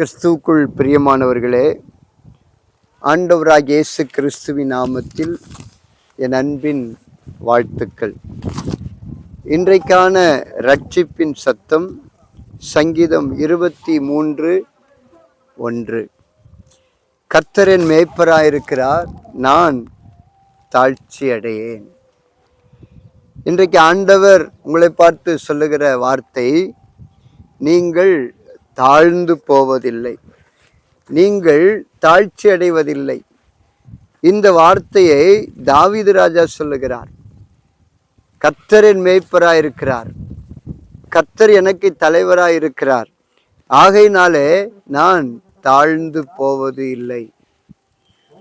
கிறிஸ்துவுக்குள் பிரியமானவர்களே ஆண்டவராக இயேசு கிறிஸ்துவின் நாமத்தில் என் அன்பின் வாழ்த்துக்கள். இன்றைக்கான ரட்சிப்பின் சத்தம் சங்கீதம் இருபத்தி மூன்று ஒன்று. கர்த்தரின் மேய்ப்பராயிருக்கிறார் நான் தாழ்ச்சி அடையேன் இன்றைக்கு ஆண்டவர் உங்களை பார்த்து சொல்லுகிற வார்த்தை நீங்கள் தாழ்ந்து போவதில்லை. நீங்கள் தாழ்ச்சி அடைவதில்லை. இந்த வார்த்தையை தாவிது ராஜா சொல்லுகிறார். கத்தரின் மேய்ப்பராய் இருக்கிறார் கத்தர் எனக்கு தலைவராய் இருக்கிறார் ஆகையினாலே நான் தாழ்ந்து போவது இல்லை.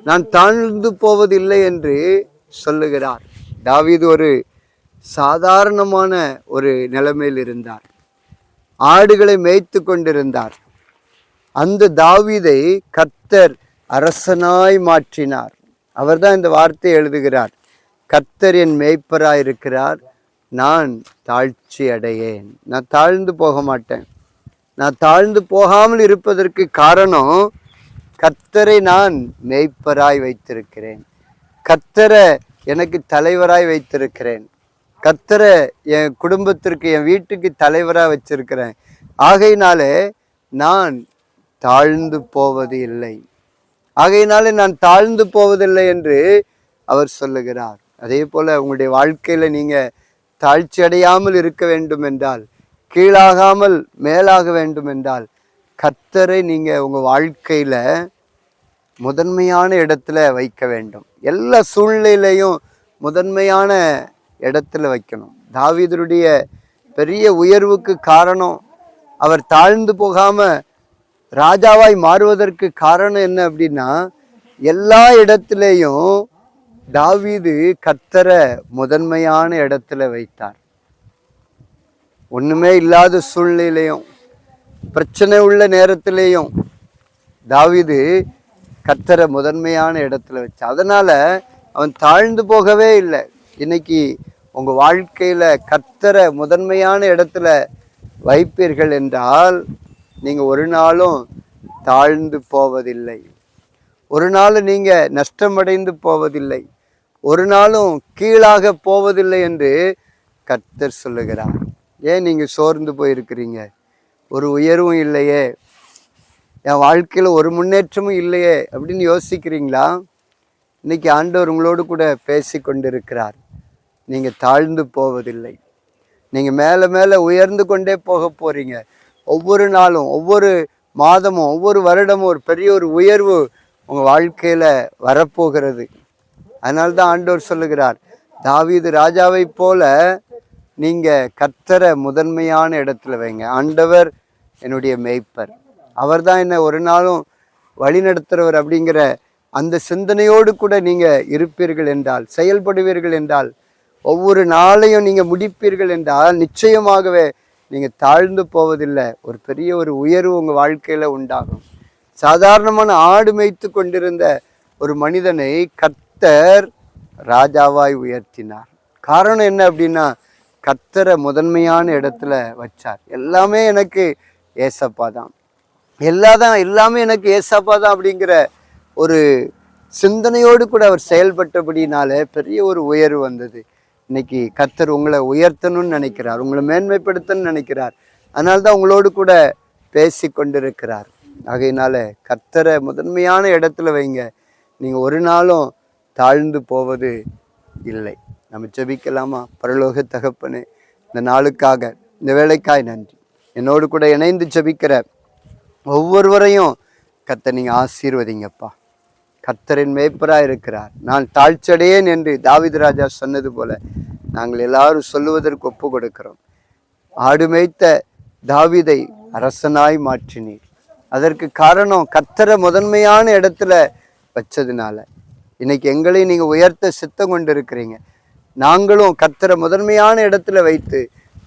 நான் தாழ்ந்து போவதில்லை என்று சொல்லுகிறார். தாவிது ஒரு சாதாரணமான ஒரு நிலைமையில் இருந்தார். ஆடுகளை மேய்த்து கொண்டிருந்தார். அந்த தாவீதை கத்தர் அரசனாய் மாற்றினார். அவர்தான் இந்த வார்த்தையை எழுதுகிறார். கத்தர் என் மேய்ப்பராயிருக்கிறார். நான் தாழ்ச்சி அடையேன். நான் தாழ்ந்து போக மாட்டேன். நான் தாழ்ந்து போகாமல் இருப்பதற்கு காரணம் கத்தரை நான் மேய்ப்பராய் வைத்திருக்கிறேன். கத்தரை எனக்கு தலைவராய் வைத்திருக்கிறேன். கத்தரை என் குடும்பத்திற்கு என் வீட்டுக்கு தலைவராக வச்சிருக்கிறேன். ஆகையினாலே நான் தாழ்ந்து போவது இல்லை. ஆகையினாலே நான் தாழ்ந்து போவதில்லை என்று அவர் சொல்லுகிறார். அதே போல் உங்களுடைய வாழ்க்கையில் நீங்கள் தாழ்ச்சி அடையாமல் இருக்க வேண்டும் என்றால் கீழாகாமல் மேலாக வேண்டும் என்றால் கத்தரை நீங்கள் உங்கள் வாழ்க்கையில் முதன்மையான இடத்துல வைக்க வேண்டும். எல்லா சூழ்நிலையிலையும் முதன்மையான இடத்துல வைக்கணும். தாவீதருடைய பெரிய உயர்வுக்கு காரணம் அவர் தாழ்ந்து போகாமல் ராஜாவாய் மாறுவதற்கு காரணம் என்ன அப்படின்னா எல்லா இடத்துலையும் தாவீது கத்தரை முதன்மையான இடத்துல வைத்தார். ஒன்றுமே இல்லாத சூழ்நிலையிலையும் பிரச்சனை உள்ள நேரத்திலேயும் தாவீது கத்தரை முதன்மையான இடத்துல வச்சு அதனால் அவன் தாழ்ந்து போகவே இல்லை. இன்னைக்கு உங்கள் வாழ்க்கையில் கத்தரை முதன்மையான இடத்துல வைப்பீர்கள் என்றால் நீங்கள் ஒரு நாளும் தாழ்ந்து போவதில்லை. ஒரு நாள் நீங்கள் நஷ்டமடைந்து போவதில்லை. ஒரு நாளும் கீழாக போவதில்லை என்று கர்த்தர் சொல்லுகிறார். ஏன் நீங்கள் சோர்ந்து போயிருக்கிறீங்க? ஒரு உயர்வும் இல்லையே. என் வாழ்க்கையில் ஒரு முன்னேற்றமும் இல்லையே அப்படின்னு யோசிக்கிறீங்களா? இன்னைக்கு ஆண்டவர் உங்களோடு கூட பேசி கொண்டிருக்கிறார் நீங்கள் தாழ்ந்து போவதில்லை. நீங்கள் மேலே மேலே உயர்ந்து கொண்டே போக போகிறீங்க ஒவ்வொரு நாளும் ஒவ்வொரு மாதமும் ஒவ்வொரு வருடமும் ஒரு பெரிய ஒரு உயர்வு உங்கள் வாழ்க்கையில் வரப்போகிறது. அதனால தான் ஆண்டவர் சொல்லுகிறார் தாவீது ராஜாவை போல நீங்கள் கத்தரை முதன்மையான இடத்துல வைங்க. ஆண்டவர் என்னுடைய மேய்ப்பர். அவர் தான் என்ன ஒரு நாளும் வழி நடத்துகிறவர் அப்படிங்கிற அந்த சிந்தனையோடு கூட நீங்கள் இருப்பீர்கள் என்றால் செயல்படுவீர்கள் என்றால் ஒவ்வொரு நாளையும் நீங்கள் முடிப்பீர்கள் என்றால் நிச்சயமாகவே நீங்கள் தாழ்ந்து போவதில்லை. ஒரு பெரிய ஒரு உயர்வு உங்கள் வாழ்க்கையில் உண்டாகும். சாதாரணமான ஆடு மேய்த்து கொண்டிருந்த ஒரு மனிதனை கத்தர் ராஜாவாய் உயர்த்தினார். காரணம் என்ன அப்படின்னா கத்தரை முதன்மையான இடத்துல வச்சார். எல்லாமே எனக்கு ஏசப்பா தான். எல்லாதான் எல்லாமே எனக்கு ஏசப்பா தான் அப்படிங்கிற ஒரு சிந்தனையோடு கூட அவர் செயல்பட்டபடினால பெரிய ஒரு உயர்வு வந்தது. இன்னைக்கு கர்த்தர் உங்களை உயர்த்தணும்னு நினைக்கிறார் உங்களை மேன்மைப்படுத்தணும்னு நினைக்கிறார். அதனால தான் உங்களோடு கூட பேசி கொண்டிருக்கிறார். ஆகையினால கர்த்தரை முதன்மையான இடத்துல வைங்க. நீங்கள் ஒரு நாளும் தாழ்ந்து போவது இல்லை. நம்ம ஜெபிக்கலாமா? பரலோக தகப்பனு இந்த நாளுக்காக இந்த வேலைக்காய் நன்றி. என்னோடு கூட இணைந்து ஜெபிக்கிற ஒவ்வொருவரையும் கத்தை நீங்கள் ஆசீர்வதிங்கப்பா. கத்தரின் மேய்ப்பராக இருக்கிறார். நான் தாழ்ச்சடையேன் என்று தாவித ராஜா சொன்னது போல நாங்கள் எல்லாரும் சொல்லுவதற்கு ஒப்பு கொடுக்கிறோம் ஆடு மேய்த்த தாவிதை அரசனாய் மாற்றினீர். அதற்கு காரணம் கத்தரை முதன்மையான இடத்துல வச்சதுனால. இன்னைக்கு எங்களையும் நீங்கள் உயர்த்த சித்தம் கொண்டு இருக்கிறீங்க நாங்களும் கத்தரை முதன்மையான இடத்துல வைத்து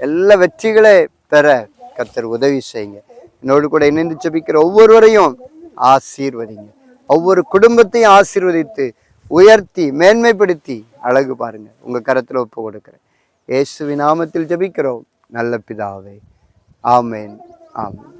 எல்லா வெற்றிகளை பெற கத்தர் உதவி செய்யுங்க. என்னோடு கூட இணைந்து செபிக்கிற ஒவ்வொருவரையும் ஆசீர்வதிங்க. ஒவ்வொரு குடும்பத்தையும் ஆசீர்வதித்து உயர்த்தி மேன்மைப்படுத்தி அழகு பாருங்க. உங்க கரத்துல ஒப்பு கொடுக்கிறேன். இயேசுவின் நாமத்தில் ஜெபிக்கிறோம். நல்ல பிதாவே. ஆமேன். ஆமேன்.